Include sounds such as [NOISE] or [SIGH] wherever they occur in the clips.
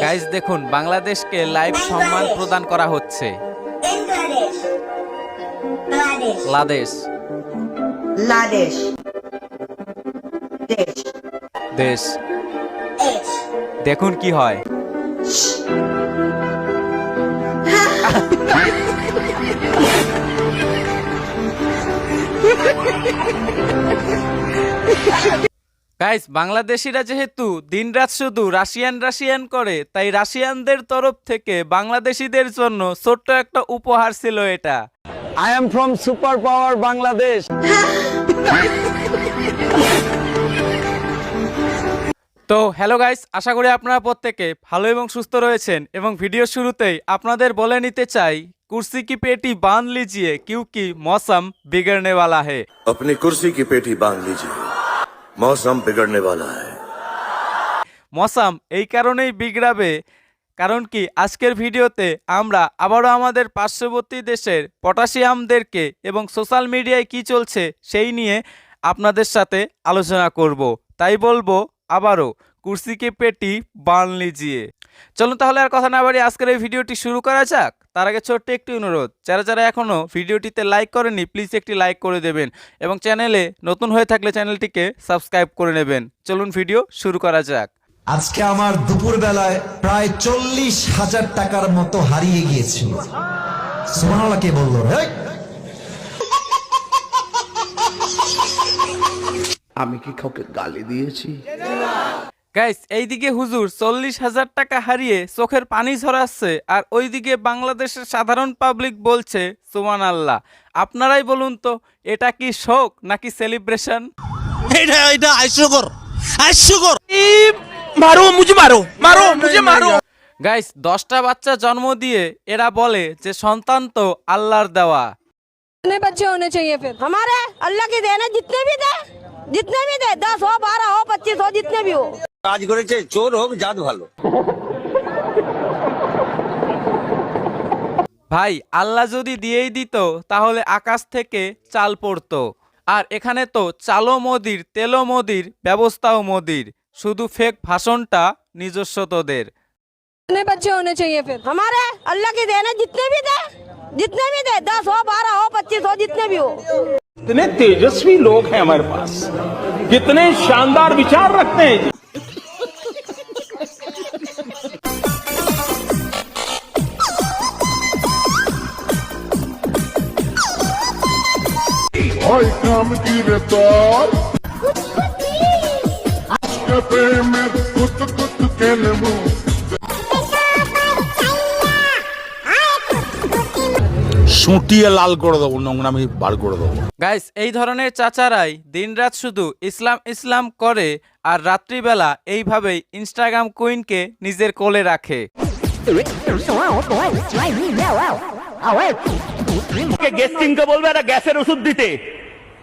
Guys দেখুন বাংলাদেশকে live সম্মান প্রদান করা হচ্ছে. লাদেশ। Ladesh. দেশ। দেখুন কি হয়। [LAUGHS] গাইস বাংলাদেশিরা যেহেতু দিনরাত শুধু রাশিয়ান রাশিয়ান করে তাই রাশিয়ানদের তরফ থেকে বাংলাদেশিদের জন্য ছোট্ট একটা উপহার ছিল এটা I am from Superpower Bangladesh. তো হ্যালো গাইস আশা করি আপনারা প্রত্যেকে ভালো এবং সুস্থ রয়েছেন এবং ভিডিও শুরুতেই আপনাদের বলে নিতে চাই কুর্সি কি পেটি বাঁধ লিজিয়ে क्योंकि मौसम बिगड़ने वाला है अपनी कुर्सी की पेटी बांध लीजिए मौसम बिगड़ने वाला है মৌসাম এই কারণেই বিগড়াবে কারণ কি আজকের ভিডিওতে আমরা আবারও আমাদের পার্শ্ববর্তী দেশের পটাশিয়ামদেরকে এবং সোশ্যাল মিডিয়ায় কি চলছে সেই নিয়ে আপনাদের সাথে আলোচনা করব তাই বলবো আবারও কুর্সিকে পেটি বান লিজিয়ে চলুন তাহলে আর কথা না বাড়ি আজকের এই ভিডিওটি শুরু করা যাক তার আগে ছোট্ট একটি অনুরোধ যারা যারা এখনও ভিডিওটিতে লাইক করেনি প্লিজ একটি লাইক করে দেবেন এবং চ্যানেলে নতুন হয়ে থাকলে চ্যানেলটিকে সাবস্ক্রাইব করে নেবেন। চলুন ভিডিও শুরু করা যাক। আজকে আমার দুপুর বেলায় প্রায় চল্লিশ হাজার টাকার মতো হারিয়ে গিয়েছিল। কে বলল আমি কি কাউকে গালি দিয়েছি? গাইস এইদিকে হুজুর চল্লিশ হাজার টাকা হারিয়ে চোখের পানি ঝরাচ্ছে আর ওইদিকে বাংলাদেশের সাধারণ পাবলিক বলছে সুমান আল্লাহ আপনারাই বলুন তো এটা কি শোক নাকি সেলিব্রেশন এটা এটা হাস্যকর হাস্যকর মারো মুঝে মারো মারো মুঝে মারো গাইস দশটা বাচ্চা জন্ম দিয়ে এরা বলে যে সন্তান তো আল্লাহর দেওয়া कितने बच्चे होने चाहिए फिर हमारे अल्लाह की देन है जितने भी दे जितने भी दे दस हो बारह हो पच्चीस हो जितने भी हो কাজ করেছে চোর হোক জাত ভালো ভাই আল্লাহ যদি দিয়েই দিত তাহলে আকাশ থেকে চাল পড়তো আর এখানে তো চালো মোদির তেলো মোদির ব্যবস্থাও মোদির শুধু ফেক ভাষণটা নিজস্ব তোদের कितने बच्चे होने चाहिए फिर हमारे अल्लाह की देन है जितने भी दे जितने भी दे दस हो बारह हो पच्चीस हो जितने भी हो कितने तेजस्वी लोग हैं हमारे पास कितने शानदार विचार रखते हैं जी Hoy kam giritar Aşkı me kut kut kelmu সুটিয়ে লাল করে দেবো নোংরামি বার করে দেবো গাইস এই ধরনের চাচারাই দিনরাত শুধু ইসলাম ইসলাম করে আর রাত্রিবেলা এইভাবেই ইনস্টাগ্রাম কুইনকে নিজের কোলে রাখে গ্যাস কিনকে বলবে একটা গ্যাসের ওষুধ দিতে।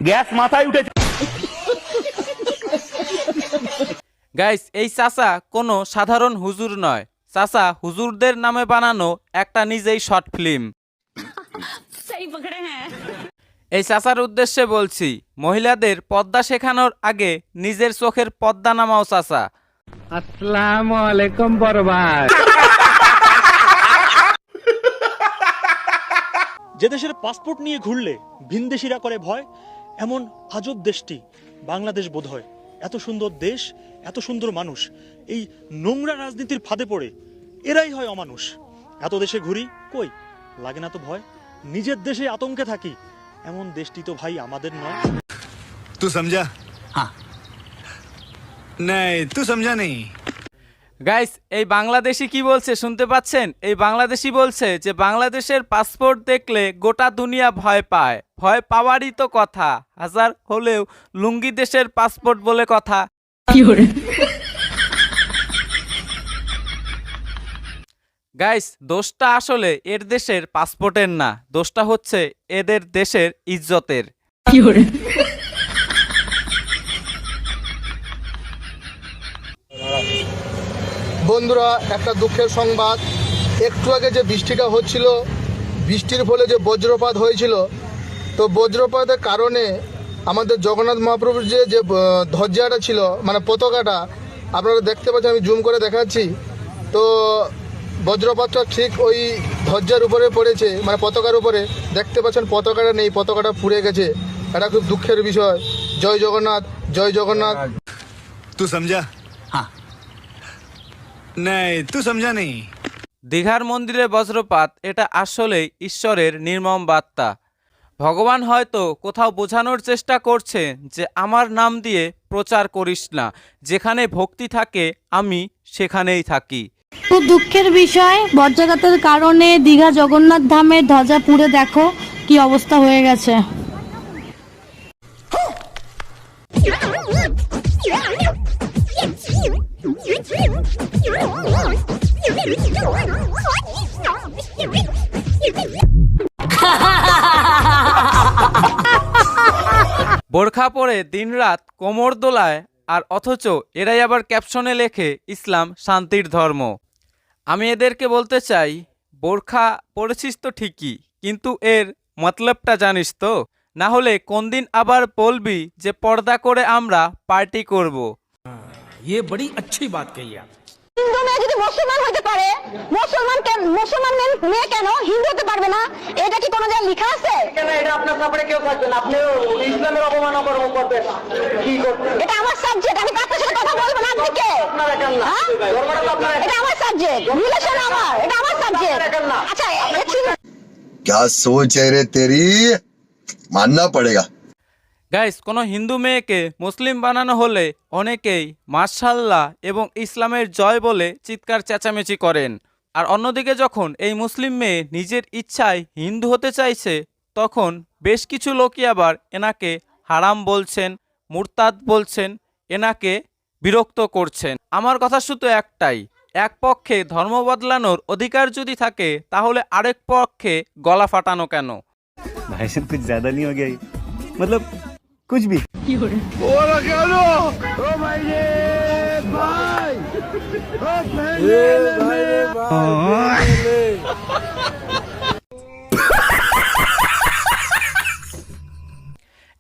গ্যাস মাথায় উঠেছে। গাইস এই চাচা কোনো সাধারণ হুজুর নয়। চাচা হুজুরদের নামে বানানো একটা নিজেই শর্ট ফিল্ম। এই চাচার উদ্দেশ্যে বলছি মহিলাদের পদ্মা শেখানোর আগে নিজের চোখের পদ্মা নামাও চাচা। যে দেশের পাসপোর্ট নিয়ে ঘুরলে ভিনদেশীরা করে ভয় এমন আজব দেশটি বাংলাদেশ বোধ হয়। এত সুন্দর দেশ এত সুন্দর মানুষ এই নোংরা রাজনীতির ফাঁদে পড়ে এরাই হয় অমানুষ। এত দেশে ঘুরি কই? লাগে না তো ভয়। নিজের দেশে আতঙ্কে থাকি এমন দেশটি তো ভাই আমাদের নয়। তুই সমঝা হ্যাঁ নাই তুই সমঝা নেই গাইস এই বাংলাদেশি কি বলছে? শুনতে পাচ্ছেন? এই বাংলাদেশি বলছে যে বাংলাদেশের পাসপোর্ট দেখলে গোটা দুনিয়া ভয় পায়। ভয় পাওয়ারই তো কথা। হাজার হলেও লুঙ্গি দেশের পাসপোর্ট বলে কথা। গাইস দোষটা আসলে এর দেশের পাসপোর্টের না। দোষটা হচ্ছে এদের দেশের ইজ্জতের। বন্ধুরা একটা দুঃখের সংবাদ। একটু আগে যে বৃষ্টিটা হচ্ছিল বৃষ্টির ফলে যে বজ্রপাত হয়েছিল তো বজ্রপাতের কারণে আমাদের জগন্নাথ মহাপ্রভুর যে যে ধ্বজাটা ছিল মানে পতাকাটা আপনারা দেখতে পাচ্ছেন আমি জুম করে দেখাচ্ছি। তো বজ্রপাতটা ঠিক ওই ধ্বজার উপরে পড়েছে মানে পতাকার উপরে। দেখতে পাচ্ছেন পতাকাটা নেই পতাকাটা পুড়ে গেছে। এটা খুব দুঃখের বিষয়। জয় জগন্নাথ জয় জগন্নাথ। তুই সমঝা হ্যাঁ नहीं तू समझा नहीं দীঘার মন্দিরে বজ্রপাত এটা আসলেই ঈশ্বরের নির্মম বার্তা ভগবান হয়তো কোথাও বোঝানোর চেষ্টা করছে যে আমার নাম দিয়ে প্রচার করিস না যেখানে ভক্তি থাকে আমি সেখানেই থাকি খুব দুঃখের বিষয় বজ্রাঘাতের কারণে দীঘা জগন্নাথ ধামের ধ্বজা পুড়ে দেখো কি অবস্থা হয়ে গেছে বোরখা পরে দিনরাত কোমর দোলায় আর অথচ এরাই আবার ক্যাপশনে লেখে ইসলাম শান্তির ধর্ম আমি এদেরকে বলতে চাই বোরখা পরেছিস তো ঠিকই কিন্তু এর মতলবটা জানিস তো না হলে কোন দিন আবার বলবি যে পর্দা করে আমরা পার্টি করব। ये बड़ी अच्छी बात कही आप হিন্দু মেয়ে যদি মুসলমান হতে পারে মুসলমান কেন মুসলমান মেয়ে- মেয়ে কেন হিন্দু হতে পারবে না এটা কি কোনো জায়গায় লেখা আছে এটা আমার সাবজেক্ট আমি আপনার সাথে কথা বলবো না আপনি কে হ্যাঁ? এটা আমার সাবজেক্ট রিলেশন আমার এটা আমার সাবজেক্ট আচ্ছা excuse- क्या सोच है रे तेरी मानना पड़ेगा গাইস কোনো হিন্দু মেয়েকে মুসলিম বানানো হলে অনেকেই মার্শাল্লাহ এবং ইসলামের জয় বলে চিৎকার চেঁচামেচি করেন। আর অন্যদিকে যখন এই মুসলিম মেয়ে নিজের ইচ্ছায় হিন্দু হতে চাইছে, তখন বেশ কিছু লোকই আবার এনাকে হারাম বলছেন, মুরতাদ বলছেন, এনাকে বিরক্ত করছেন। আমার কথা শুধু একটাই, এক পক্ষে ধর্ম বদলানোর অধিকার যদি থাকে, তাহলে আরেক পক্ষে গলা ফাটানো কেন? ভাই কিছু নিয়ে গেই? মতলব कुछ ज्यादा नहीं हो गया ये? मतलब कुछ भी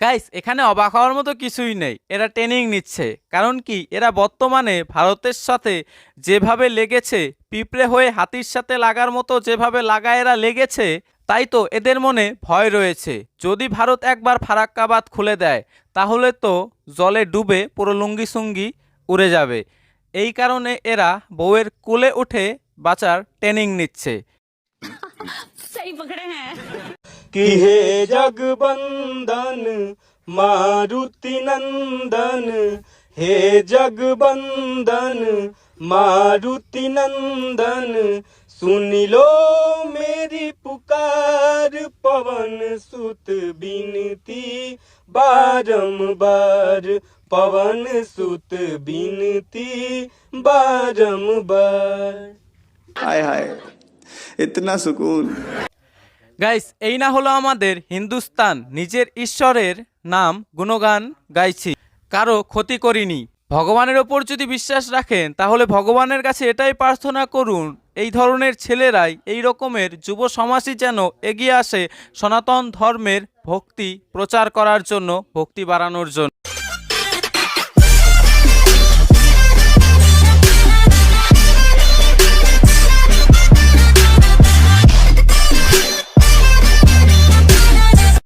গাইস এখানে অবাক হওয়ার মতো কিছুই নেই এরা ট্রেনিং নিচ্ছে কারণ কি এরা বর্তমানে ভারতের সাথে যেভাবে লেগেছে পিঁপড়ে হয়ে হাতির সাথে লাগার মতো যেভাবে লাগা এরা লেগেছে তাই তো এদের মনে ভয় রয়েছে যদি ভারত একবার ফারাক্কাবাদ খুলে দেয় তাহলে তো জলে ডুবে পুরো লুঙ্গি সুঙ্গি উড়ে যাবে এই কারণে এরা বউয়ের কোলে উঠে বাঁচার ট্রেনিং নিচ্ছে कि हे जगबंदन मारुति नंदन हे जगबंदन मारुति नंदन सुन लो मेरी ઝુકાર પવન સુત બિનતી બારંબાર પવન સુત બિનતી બારંબાર হায় হায় ইতনা সুকুন গাইস এই না হলো আমাদের হিন্দুস্তান। নিজের ঈশ্বরের নাম গুণগান গাইছি। কারও ক্ষতি করিনি। ভগবানের ওপর যদি বিশ্বাস রাখেন, তাহলে ভগবানের কাছে এটাই প্রার্থনা করুন, এই ধরনের ছেলেরাই, এই রকমের যুব সমাজই যেন এগিয়ে আসে সনাতন ধর্মের ভক্তি প্রচার করার জন্য, ভক্তি বাড়ানোর জন্য।